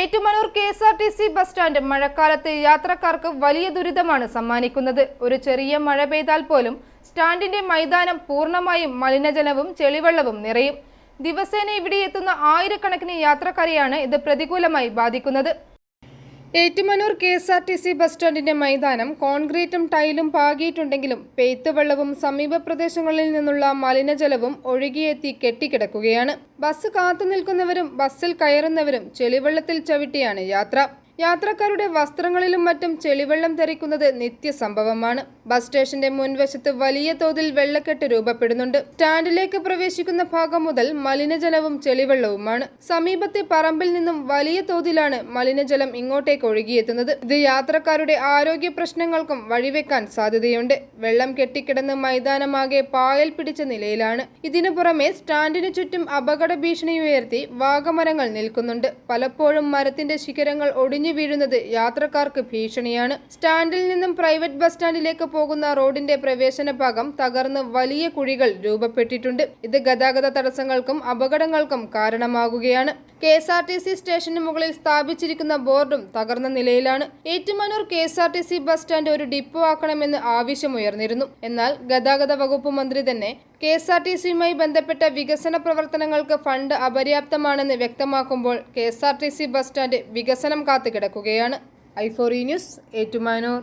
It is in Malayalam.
Ettumanoor K S R T C bus stand മഴക്കാലത്ത് യാത്രക്കാർക്ക് വലിയ ദുരിതമാണ് സമ്മാനിക്കുന്നത്. ഒരു ചെറിയ മഴ പെയ്താൽ പോലും സ്റ്റാൻഡിന്റെ മൈതാനം പൂർണമായും മലിനജലവും ചെളിവെള്ളവും നിറയും. ദിവസേന ഇവിടെ എത്തുന്ന ആയിരക്കണക്കിന് യാത്രക്കാരെയാണ് ഇത് പ്രതികൂലമായി ബാധിക്കുന്നത്. Ettumanoor K S R T C bus സ്റ്റാൻഡിന്റെ മൈതാനം കോൺക്രീറ്റും ടൈലും പാകിയിട്ടുണ്ടെങ്കിലും പെയ്ത്ത് വെള്ളവും സമീപ പ്രദേശങ്ങളിൽ നിന്നുള്ള മലിനജലവും ഒഴുകിയെത്തി കെട്ടിക്കിടക്കുകയാണ്. ബസ് കാത്തുനിൽക്കുന്നവരും ബസ്സിൽ കയറുന്നവരും ചെളിവെള്ളത്തിൽ ചവിട്ടിയാണ് യാത്ര. യാത്രക്കാരുടെ വസ്ത്രങ്ങളിലും മറ്റും ചെളിവെള്ളം തെറിക്കുന്നത് നിത്യസംഭവമാണ്. ബസ് സ്റ്റേഷന്റെ മുൻവശത്ത് വലിയ തോതിൽ വെള്ളക്കെട്ട് രൂപപ്പെടുന്നുണ്ട്. സ്റ്റാൻഡിലേക്ക് പ്രവേശിക്കുന്ന ഭാഗം മുതൽ മലിനജലവും ചെളിവെള്ളവുമാണ്. സമീപത്തെ പറമ്പിൽ നിന്നും വലിയ തോതിലാണ് മലിനജലം ഇങ്ങോട്ടേക്ക് ഒഴുകിയെത്തുന്നത്. ഇത് യാത്രക്കാരുടെ ആരോഗ്യ പ്രശ്നങ്ങൾക്കും വഴിവെക്കാൻ സാധ്യതയുണ്ട്. വെള്ളം കെട്ടിക്കിടന്ന് മൈതാനമാകെ പായൽ പിടിച്ച നിലയിലാണ്. ഇതിനു പുറമെ സ്റ്റാൻഡിനു ചുറ്റും അപകട ഭീഷണി ഉയർത്തി വാഗമരങ്ങൾ നിൽക്കുന്നുണ്ട്. പലപ്പോഴും മരത്തിന്റെ ശിഖരങ്ങൾ ഒടിഞ്ഞു വീഴുന്നത് യാത്രക്കാർക്ക് ഭീഷണിയാണ്. സ്റ്റാൻഡിൽ നിന്നും പ്രൈവറ്റ് ബസ് സ്റ്റാൻഡിലേക്ക് പോകുന്ന റോഡിന്റെ പ്രവേശന ഭാഗം തകർന്ന് വലിയ കുഴികൾ രൂപപ്പെട്ടിട്ടുണ്ട്. ഇത് ഗതാഗത തടസ്സങ്ങൾക്കും അപകടങ്ങൾക്കും കാരണമാകുകയാണ്. K S R T C സ്റ്റേഷന് മുകളിൽ സ്ഥാപിച്ചിരിക്കുന്ന ബോർഡും തകർന്ന നിലയിലാണ്. Ettumanoor K S R T C bus stand ഒരു ഡിപ്പോ ആക്കണമെന്ന് ആവശ്യമുയർന്നിരുന്നു. എന്നാൽ ഗതാഗത വകുപ്പ് മന്ത്രി തന്നെ കെ എസ് ആർ ടി സിയുമായി ബന്ധപ്പെട്ട വികസന പ്രവർത്തനങ്ങൾക്ക് ഫണ്ട് അപര്യാപ്തമാണെന്ന് വ്യക്തമാക്കുമ്പോൾ K S R T C bus stand വികസനം കാത്തുകിടക്കുകയാണ്. ഐഫോറി ന്യൂസ് ഏറ്റുമാനൂർ.